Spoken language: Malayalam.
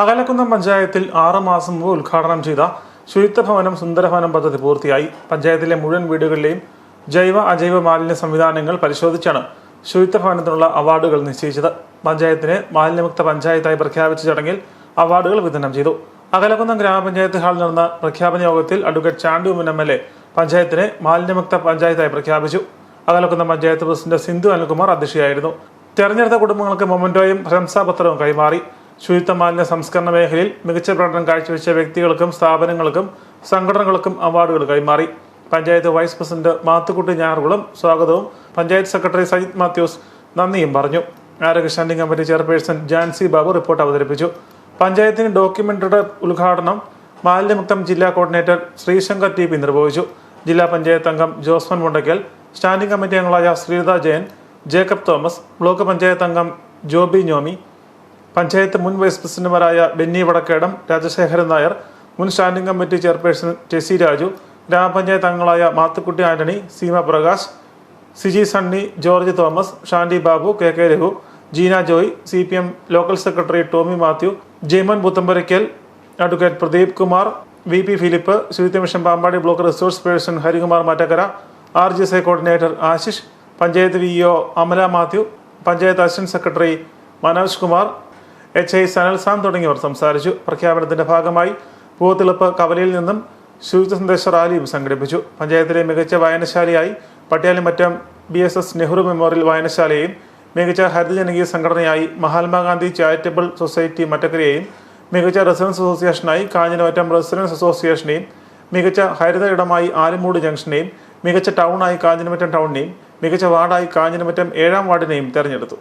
അകലക്കുന്നം പഞ്ചായത്തിൽ ആറു മാസം മുമ്പ് ഉദ്ഘാടനം ചെയ്ത ശുചിത്വ ഭവനം സുന്ദരഭവനം പദ്ധതി പൂർത്തിയായി. പഞ്ചായത്തിലെ മുഴുവൻ വീടുകളിലെയും ജൈവ അജൈവ മാലിന്യ സംവിധാനങ്ങൾ പരിശോധിച്ചാണ് ശുചിത്വ ഭവനത്തിനുള്ള അവാർഡുകൾ നിശ്ചയിച്ചത്. പഞ്ചായത്തിനെ മാലിന്യമുക്ത പഞ്ചായത്തായി പ്രഖ്യാപിച്ച ചടങ്ങിൽ അവാർഡുകൾ വിതരണം ചെയ്തു. അകലക്കുന്നം ഗ്രാമപഞ്ചായത്ത് ഹാളിൽ നടന്ന പ്രഖ്യാപന യോഗത്തിൽ അഡ്വക്കേറ്റ് ചാണ്ടു മുൻ എം എൽ എ പഞ്ചായത്തിനെ മാലിന്യമുക്ത പഞ്ചായത്തായി പ്രഖ്യാപിച്ചു. അകലക്കുന്നം പഞ്ചായത്ത് പ്രസിഡന്റ് സിന്ധു അനിൽകുമാർ അധ്യക്ഷയായിരുന്നു. തെരഞ്ഞെടുത്ത കുടുംബങ്ങൾക്ക് മൊമന്റോയും പ്രശംസാപത്രവും കൈമാറി. ശുചിത്വ മാലിന്യ സംസ്കരണ മേഖലയിൽ മികച്ച പ്രകടനം കാഴ്ചവെച്ച വ്യക്തികൾക്കും സ്ഥാപനങ്ങൾക്കും സംഘടനകൾക്കും അവാർഡുകൾ കൈമാറി. പഞ്ചായത്ത് വൈസ് പ്രസിഡന്റ് മാത്തുക്കുട്ടി ഞാറുകുളം സ്വാഗതവും പഞ്ചായത്ത് സെക്രട്ടറി സജിത് മാത്യൂസ് നന്ദിയും പറഞ്ഞു. ആരോഗ്യ standing committee chairperson Jancy Babu report അവതരിപ്പിച്ചു. പഞ്ചായത്തിന് ഡോക്യുമെന്ററിയുടെ ഉദ്ഘാടനം മാലിന്യമുക്തം ജില്ലാ കോർഡിനേറ്റർ ശ്രീശങ്കർ ടി പി നിർവഹിച്ചു. ജില്ലാ പഞ്ചായത്ത് അംഗം ജോസ്മൻ മുണ്ടയ്ക്കൽ സ്റ്റാൻഡിംഗ് കമ്മിറ്റി അംഗങ്ങളായ ശ്രീത ജയൻ ജേക്കബ് തോമസ് ബ്ലോക്ക് പഞ്ചായത്ത് അംഗം ജോബി ഞോമി പഞ്ചായത്ത് മുൻ വൈസ് പ്രസിഡന്റുമാരായ ബെന്നി വടക്കേടം രാജശേഖരൻ നായർ മുൻ standing committee chairperson Tessy Raju ഗ്രാമപഞ്ചായത്ത് അംഗങ്ങളായ Mathukutty Antony Seema Prakash Siji Sunny George Thomas Shandy Babu K K Raghu Jeena Joy C P M local secretary Tomy Mathew Jaiman Puthamparakkal advocate Pradeep Kumar V P Philip ശുചിത്വ mission Pampady block resource person Harikumar Mattakkara R G S I coordinator Ashish panchayat V O Amala Mathew panchayat assistant secretary Manoj Kumar H I Sanalsam തുടങ്ങിയവർ സംസാരിച്ചു. പ്രഖ്യാപനത്തിന്റെ ഭാഗമായി പൂവത്തിളപ്പ് കവലയിൽ നിന്നും ശുചിത്വ സന്ദേശ റാലിയും സംഘടിപ്പിച്ചു. പഞ്ചായത്തിലെ മികച്ച വായനശാലയായി Pattiyalimattam B S S Nehru memorial വായനശാലയെയും മികച്ച ഹരിതജനകീയ സംഘടനയായി മഹാത്മാഗാന്ധി ചാരിറ്റബിൾ സൊസൈറ്റി മറ്റക്കരയെയും മികച്ച റെസിഡൻസ് അസോസിയേഷനായി കാഞ്ഞിരമറ്റം റെസിഡൻസ് അസോസിയേഷനെയും മികച്ച ഹരിത ഇടമായി ആലുമൂട് ജംഗ്ഷനെയും മികച്ച ടൗണായി കാഞ്ഞിരമറ്റം ടൗണിനെയും മികച്ച വാർഡായി കാഞ്ഞിരമറ്റം ഏഴാം വാർഡിനെയും തെരഞ്ഞെടുത്തു.